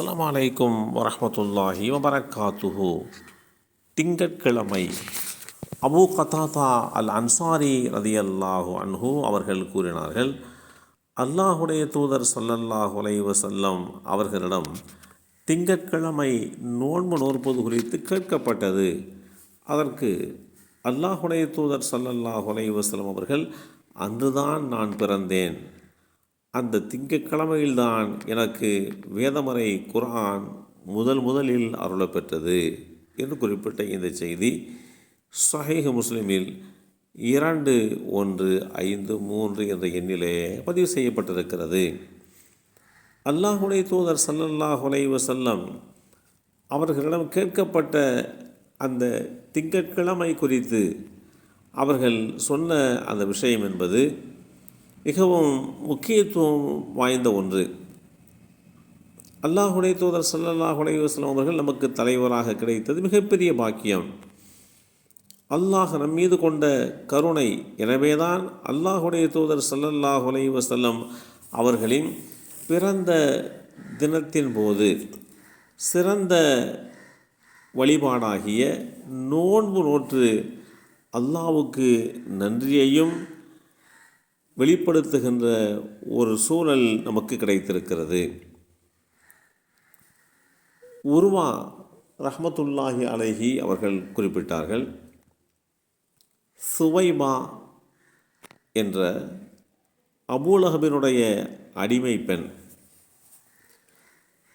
அஸ்லாம் வலைக்கும் வரமத்துல்லாஹி வபரகாத்துஹு. திங்கட்கிழமை அபூ கதாதா அல் அன்சாரி ரதி அல்லாஹு அன்ஹு அவர்கள் கூறினார்கள் அல்லாஹுடைய தூதர் சல்லல்லாஹு அலைஹி செல்லம் அவர்களிடம் திங்கட்கிழமை நோன்பு நோற்பது குறித்து கேட்கப்பட்டது. அதற்கு அல்லாஹுடைய தூதர் சல்லல்லாஹு அலைஹி செல்லம் அவர்கள் அன்றுதான் நான் பிறந்தேன். அந்த திங்கட்கிழமையில்தான் எனக்கு வேதமறை குர்ஆன் முதல் முதலில் அருளப்பெற்றது என்று குறிப்பிட்ட இந்த செய்தி சஹீஹ் முஸ்லிமில் இரண்டு ஒன்று ஐந்து மூன்று என்ற எண்ணிலே பதிவு செய்யப்பட்டிருக்கிறது. அல்லாஹுலை தூதர் சல்லல்லாஹுலை வசல்லம் அவர்களிடம் கேட்கப்பட்ட அந்த திங்கட்கிழமை குறித்து அவர்கள் சொன்ன அந்த விஷயம் என்பது மிகவும் முக்கியத்துவம் வாய்ந்த ஒன்று. அல்லாஹுடைய தூதர் ஸல்லல்லாஹு அலைஹி அவர்கள் நமக்கு தலைவராக கிடைத்தது மிகப்பெரிய பாக்கியம். அல்லாஹ் நம் மீது கொண்ட கருணை எனவேதான் அல்லாஹுடைய தூதர் ஸல்லல்லாஹு அலைஹி அவர்களின் பிறந்த தினத்தின் போது சிறந்த வழிபாடாகிய நோன்பு நோற்று அல்லாவுக்கு நன்றியையும் வெளிப்படுத்துகின்ற ஒரு சூழல் நமக்கு கிடைத்திருக்கிறது. உருவா ரஹமத்துல்லாஹி அலைஹி அவர்கள் குறிப்பிட்டார்கள் சுவைமா என்ற அபூலகபினுடைய அடிமை பெண்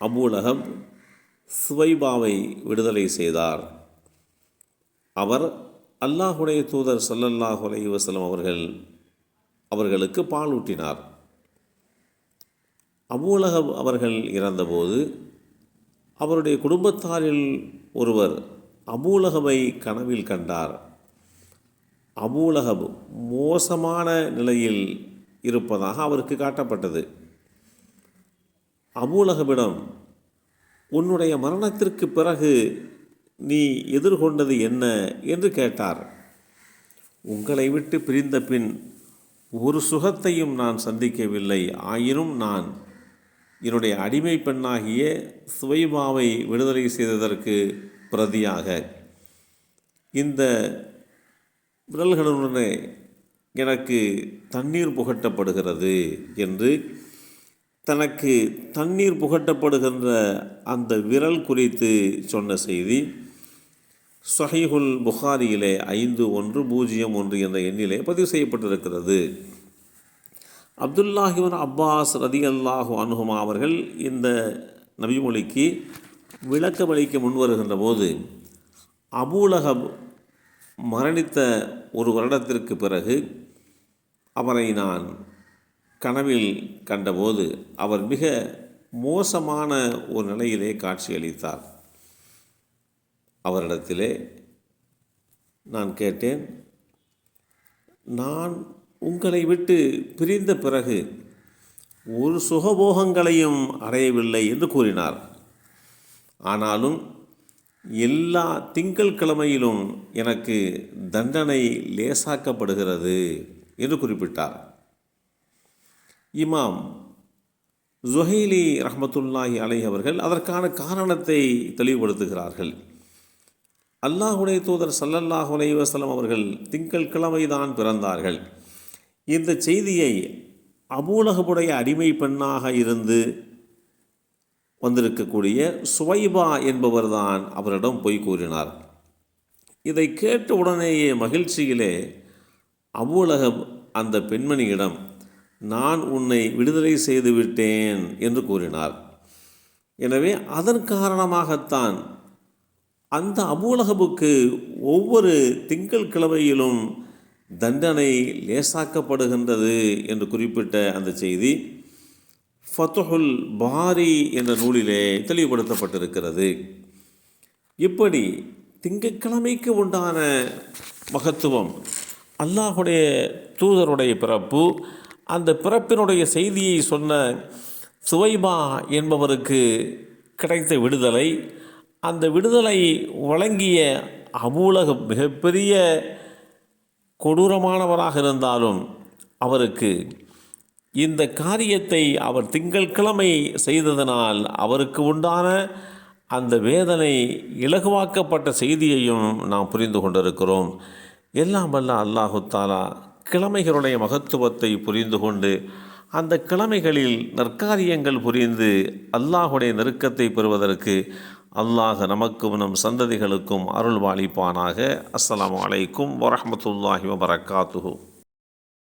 அபூலகப் சுவைபாவை விடுதலை செய்தார். அவர் அல்லாஹுடைய தூதர் சல்லல்லாஹு அலைஹி அவர்கள் அவர்களுக்கு பால் ஊட்டினார். அபூலகப் அவர்கள் இறந்தபோது அவருடைய குடும்பத்தாரில் ஒருவர் அபூலகபை கனவில் கண்டார். அபூலகப் மோசமான நிலையில் இருப்பதாக அவருக்கு காட்டப்பட்டது. அபூலகபிடம் உன்னுடைய மரணத்திற்கு பிறகு நீ எதிர்கொண்டது என்ன? என்று கேட்டார். உங்களை விட்டு பிரிந்த பின் ஒரு சுகத்தையும் நான் சந்திக்கவில்லை. ஆயினும் நான் என்னுடைய அடிமை பெண்ணாகிய சுவைபாவை விடுதலை செய்ததற்கு பிரதியாக இந்த விரல்களுடனே எனக்கு தண்ணீர் புகட்டப்படுகிறது என்று தனக்கு தண்ணீர் புகட்டப்படுகின்ற அந்த விரல் குறித்து சொன்ன செய்தி சஹீஹுல் புகாரியிலே ஐந்து ஒன்று பூஜ்ஜியம் ஒன்று என்ற எண்ணிலே பதிவு செய்யப்பட்டிருக்கிறது. அப்துல்லாஹிவன் அப்பாஸ் ரதி அல்லாஹு அனுகுமா அவர்கள் இந்த நபிமொழிக்கு விளக்கமளிக்க முன்வருகின்ற போது அபூலகப் மரணித்த ஒரு வருடத்திற்கு பிறகு அவரை நான் கனவில் கண்டபோது அவர் மிக மோசமான ஒரு நிலையிலே காட்சியளித்தார். அவரிடத்திலே நான் கேட்டேன் நான் உங்களை விட்டு பிரிந்த பிறகு ஒரு சுகபோகங்களையும் அடையவில்லை என்று கூறினார். ஆனாலும் எல்லா திங்கள் கிழமையிலும் எனக்கு தண்டனை லேசாக்கப்படுகிறது என்று குறிப்பிட்டார். இமாம் ஜுஹைலி ரஹமத்துல்லாஹி அலை அவர்கள் அதற்கான காரணத்தை தெளிவுபடுத்துகிறார்கள். அல்லாஹுடைய தூதர் சல்லல்லாஹ் அலை வசலம் அவர்கள் திங்கள் தான் பிறந்தார்கள். இந்த செய்தியை அபூலகபுடைய அடிமை பெண்ணாக இருந்து வந்திருக்கக்கூடிய சுவைபா என்பவர்தான் அவரிடம் போய் கூறினார். இதை கேட்ட உடனேயே மகிழ்ச்சியிலே அபூலகப் அந்த பெண்மணியிடம் நான் உன்னை விடுதலை செய்து விட்டேன் என்று கூறினார். எனவே அதன் காரணமாகத்தான் அந்த அபூலகபுக்கு ஒவ்வொரு திங்கள் கிழமையிலும் தண்டனை லேசாக்கப்படுகின்றது என்று குறிப்பிட்ட அந்த செய்தி ஃபத்துஹுல் பாரி என்ற நூலிலே தெளிவுபடுத்தப்பட்டிருக்கிறது. இப்படி திங்கக்கிழமைக்கு உண்டான மகத்துவம் அல்லாஹுடைய தூதருடைய பிறப்பு அந்த பிறப்பினுடைய செய்தியை சொன்ன சுவைபா என்பவருக்கு கிடைத்த விடுதலை அந்த விடுதலை வழங்கிய அமூலகம் மிகப்பெரிய கொடூரமானவராக இருந்தாலும் அவருக்கு இந்த காரியத்தை அவர் திங்கட்கிழமை செய்ததனால் அவருக்கு உண்டான அந்த வேதனை இலகுவாக்கப்பட்ட செய்தியையும் நாம் புரிந்து கொண்டிருக்கிறோம். எல்லாம் வல்ல அல்லாஹு தாலா கிழமைகளுடைய மகத்துவத்தை புரிந்து கொண்டு அந்த கிழமைகளில் நற்காரியங்கள் புரிந்து அல்லாஹுடைய நெருக்கத்தை பெறுவதற்கு அல்லாஹ் நமக்கும் நம் சந்ததிகளுக்கும் அருள் வாளிப்பானாக அஸ்லாம் வலைக்கும் வரமத்துல்லாஹி வபரகாத்துஹு